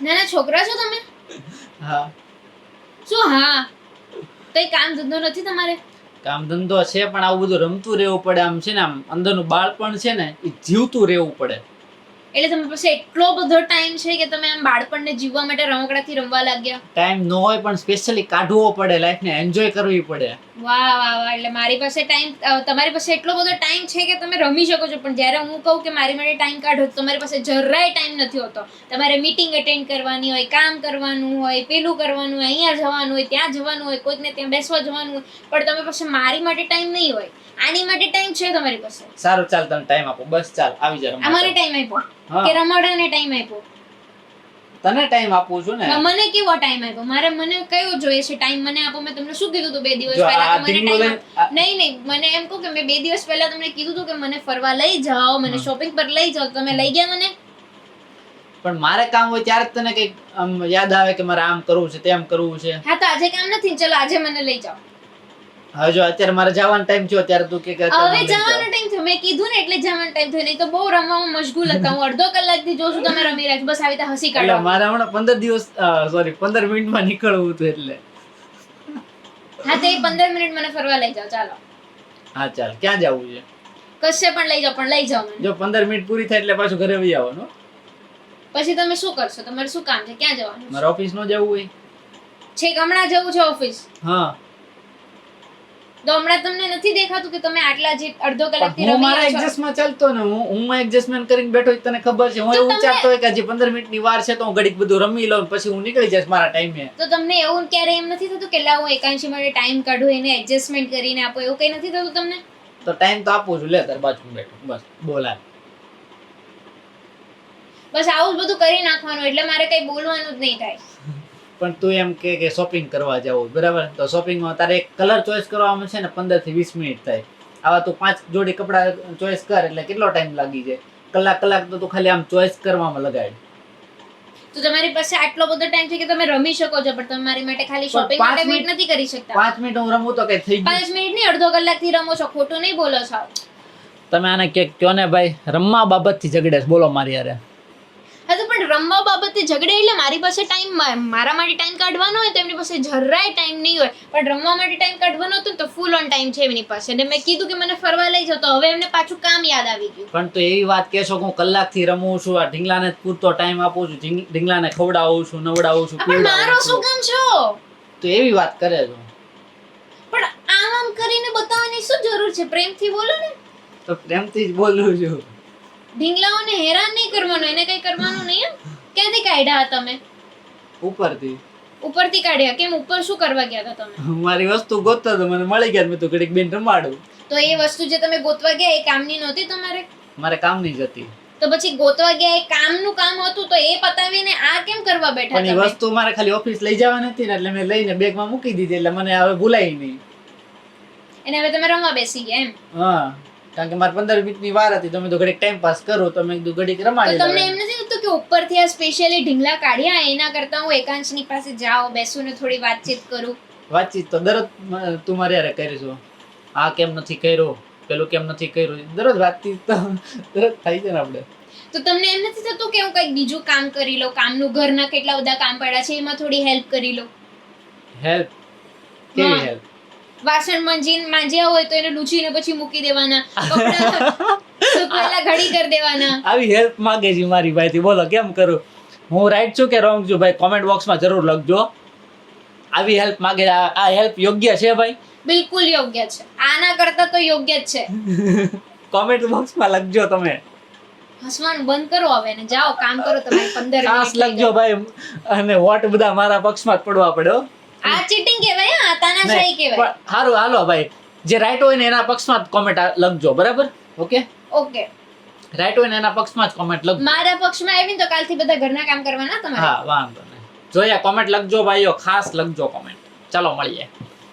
નાના છોકરા છો તમે? હા. શું હા? કઈ કામ ધંધો નથી તમારે? કામ ધંધો છે પણ આવું બધું રમતું રહેવું પડે આમ છે ને આમ અંદરનું બાળપણ છે ને એ જીવતું રહેવું પડે. એટલે તમારી પાસે એટલો બધો ટાઈમ છે કે તમે આમ બાળપણને જીવવા માટે રમકડાથી રમવા લાગ્યા? ટાઈમ ન હોય પણ સ્પેશિયલી કાઢવો પડે લાઈફને એન્જોય કરવી પડે. વાહ વાહ વાહ એટલે મારી પાસે ટાઈમ તમારી પાસે એટલો બધો ટાઈમ છે કે તમે રમી શકો છો. પણ જ્યારે હું કહું કે મારી માટે ટાઈમ કાઢો તો તમારી પાસે જરાય ટાઈમ નથી હોતો. તમારે મીટિંગ અટેન્ડ કરવાની હોય કામ કરવાનું હોય પેલું કરવાનું હોય અહીંયા જવાનું હોય ત્યાં જવાનું હોય કોઈકને ત્યાં બેસવા જવાનું હોય. પણ તમે પાસે મારી માટે ટાઈમ નહીં હોય. આની માટે ટાઈમ છે તમારી પાસે? સારું ચાલ તમે ટાઈમ આપો. બસ ચાલ આવી જાવ અમારે ટાઈમ આપ્યો. કે રમાડાને ટાઈમ આપ્યો. તને ટાઈમ આપું છું ને? મને કેવો ટાઈમ આપ્યો? મારે મને કયો જોઈએ છે ટાઈમ મને આપો મેં તમને શું કીધું હતું બે દિવસ પહેલા? મને ટાઈમ નહીં નહીં મને એમ કહું કે મેં બે દિવસ પહેલા તમને કીધું હતું કે મને ફરવા લઈ જાઓ મને શોપિંગ પર લઈ જાઓ. તમે લઈ ગયા મને? પણ મારે કામ હોય ત્યારે તને કંઈક આમ યાદ આવે કે મારે આમ કરવું છે તેમ કરવું છે. હા તો આજે કામ નથી ચલો આજે મને લઈ જાઓ. હવે જો અત્યારે મારે જવાનો ટાઈમ થયો ત્યારે તું કે હવે. જવાનો ટાઈમ થયો મેં કીધું ને એટલે જવાનો ટાઈમ થયો નહીં તો બહુ રમવામાં મશગુલ હતા. હું અડધો કલાકથી જોઉં છું તમે રમી રાખ બસ આવી રીતે હસી કાઢો. મારે હમણાં પંદર દિવસ સોરી પંદર મિનિટમાં નીકળવું હતું એટલે. હા તે પંદર મિનિટ મને ફરવા લઈ જાઓ. ચાલો. હા ચાલ. ક્યાં જવું છે? કશે પણ લઈ જાઓ પણ લઈ જાઓ મને. જો પંદર મિનિટ પૂરી થાય એટલે પાછું ઘરે વહી આવવાનું પછી તમે શું કરશો? તમારે શું કામ છે? ક્યાં જવાનું મારે ઓફિસ નો જવું હોય. છેક હમણાં જવું છે ઓફિસ. હા. તો હમણાં તમને નથી દેખાતું કે તમે આટલા જે અડધો કલાકથી હું મારા એડજસ્ટમાં ચાલતો ને હું હું એડજસ્ટમેન્ટ કરીને બેઠો તને ખબર છે. હું એવું વિચારતો હોય કે હજી પંદર મિનિટની વાર છે તો હું ઘડીક બધું રમી લઉં પછી હું નીકળી જઈશ મારા ટાઈમે તો તમને એવું ક્યારે એમ નથી થતું કે હું એકાંશી માટે ટાઈમ કાઢું એને એડજસ્ટમેન્ટ કરીને આપો એવું કઈ નથી થતું તમને? તો ટાઈમ તો આપું છું. લે તાર બાજુ બેઠો બસ બોલા બસ આવું જ બધું કરી નાખવાનું એટલે મારે કઈ બોલવાનું જ નહીં થાય. પણ તું એમ કે કે શોપિંગ કરવા જવું બરાબર? તો શોપિંગમાં તારે એક કલર ચોઈસ કરવામાં છે ને પંદરથી વીસ મિનિટ થાય. આવા તું પાંચ જોડી કપડાં ચોઈસ કર એટલે કેટલો ટાઈમ લાગી જાય? કલાક કલાક તો તું ખાલી આમ ચોઈસ કરવામાં લગાડ. તો તમારી પાસે આટલો બધો ટાઈમ છે કે તમે રમી શકો છો પણ તમે મારી માટે ખાલી શોપિંગ માટે વેઇટ નથી કરી શકતા. પાંચ મિનિટ હું રમું તો કઈ થઈ ગયું. પાંચ મિનિટ નહીં અડધો કલાકથી રમો છો ખોટું નહીં બોલો છો. તમે આને કે કયો ને ભાઈ રમવા બાબતથી ઝઘડે બોલો મારી યારે રમવા બાબતે ઝઘડે એટલે મારી પાસે ટાઈમ મારા માટે ટાઈમ કાઢવાનો હોય તો એમની પાસે જરાય ટાઈમ નહીં હોય. પણ રમવા માટે ટાઈમ કાઢવાનો હતો તો ફૂલ ઓન ટાઈમ છે એમની પાસે. અને મેં કીધું કે મને ફરવા લઈ જાઓ. તો હવે એમને પાછું કામ યાદ આવી ગયું. પણ તો એવી વાત કહેશો કે હું કલાકથી રમું છું આ ઢીંગલાને જ પૂરતો ટાઈમ આપું છું ઢીંગ- ઢીંગલાને ખવડાવું છું નવડાવું છું પણ મારો શું કામ છો? તો એવી વાત કરે છો. પણ આમ આમ કરીને બતાવવાની શું જરૂર છે? પ્રેમથી બોલો ને. તો પ્રેમથી જ બોલું છું. ઢીંગલાઓને હેરાન નહીં કરવાનું એને કઈ કરવાનું નહીં? ક્યાંથી કાઢ્યા તમે? ઉપરથી. ઉપરથી કાઢ્યા? કેમ ઉપર શું કરવા ગયા હતા તમે? મારી વસ્તુ ગોતતા તો મને મળી ગયા મેં તો ઘડીક બેન રમાડું. તો એ વસ્તુ જે તમે ગોતવા ગયા એ કામની નહોતી તમારે? મારે કામ નહીં જતી તો પછી ગોતવા ગયા એ કામનું કામ હતું તો એ પતાવીને આ કેમ કરવા બેઠા પણ વસ્તુ મારે ખાલી ઓફિસ લઈ જવાની હતી ને એટલે મેં લઈને બેગમાં મૂકી દીધી એટલે મને હવે ભૂલાય નહીં. એને હવે તમે રમવા બેસી ગયા એમ? હા. કારણ કે મારે પંદર મિનિટની વાર હતી તમે તો ઘડીક ટાઈમ પાસ કરો તમે કીધું ઘડીક તો તમને એમ નથી થતું કે ઉપરથી આ સ્પેશિયલી ઢીંગલા કાઢ્યા એના કરતા હું એકાંશની પાસે જાઉં બેસું ને થોડી વાતચીત કરું? વાતચીત તો દરરોજ તું મારી હારે કરીશું આ કેમ નથી કર્યો? પેલું કેમ નથી કર્યું? દરરોજ વાતચીત તો દરરોજ થાય છે ને આપણે તો તમને એમ નથી થતું કે હું કંઈક બીજું કામ કરી લઉં? કામનું ઘરના કેટલા બધા કામ પડ્યા છે એમાં થોડી હેલ્પ કરી લઉં હેલ્પ કેવી હેલ્પ વાસણ મંજીને માંજ્યા હોય તો એને લૂછીને પછી મૂકી દેવાના. કપડાં સુકવેલા ઘડી કરી દેવાના. આવી હેલ્પ માંગે છે મારી ભાઈથી. બોલો કેમ કરું? હું રાઈટ છું કે રોંગ છું? ભાઈ કોમેન્ટ બોક્સમાં જરૂર લખજો. આવી હેલ્પ માંગે આ હેલ્પ યોગ્ય છે ભાઈ? બિલકુલ યોગ્ય છે. આના કરતા તો યોગ્ય જ છે. કોમેન્ટ બોક્સમાં લખજો તમે. હસવાનું બંધ કરો હવે ને. જાઓ કામ કરો તમારે. પંદર ખાસ લખજો ભાઈ. અને વોટ બધા મારા પક્ષમાં જ પડવા પડ્યો. આ ચીટિંગ કહેવાય આ તાનાશાહી કહેવાય. પણ સારું હાલો ભાઈ. જે રાઈટ હોય ને એના પક્ષમાં જ કોમેન્ટ લખજો બરાબર? ઓકે? ઓકે. રાઈટ હોય ને એના પક્ષમાં જ કોમેન્ટ લખજો. મારા પક્ષમાં આવી તો કાલથી બધા ઘરના કામ કરવાના તમારે? હા વાંધો નહીં. જોયા કોમેન્ટ લખજો ભાઈઓ ખાસ લખજો કોમેન્ટ ચાલો મળીએ.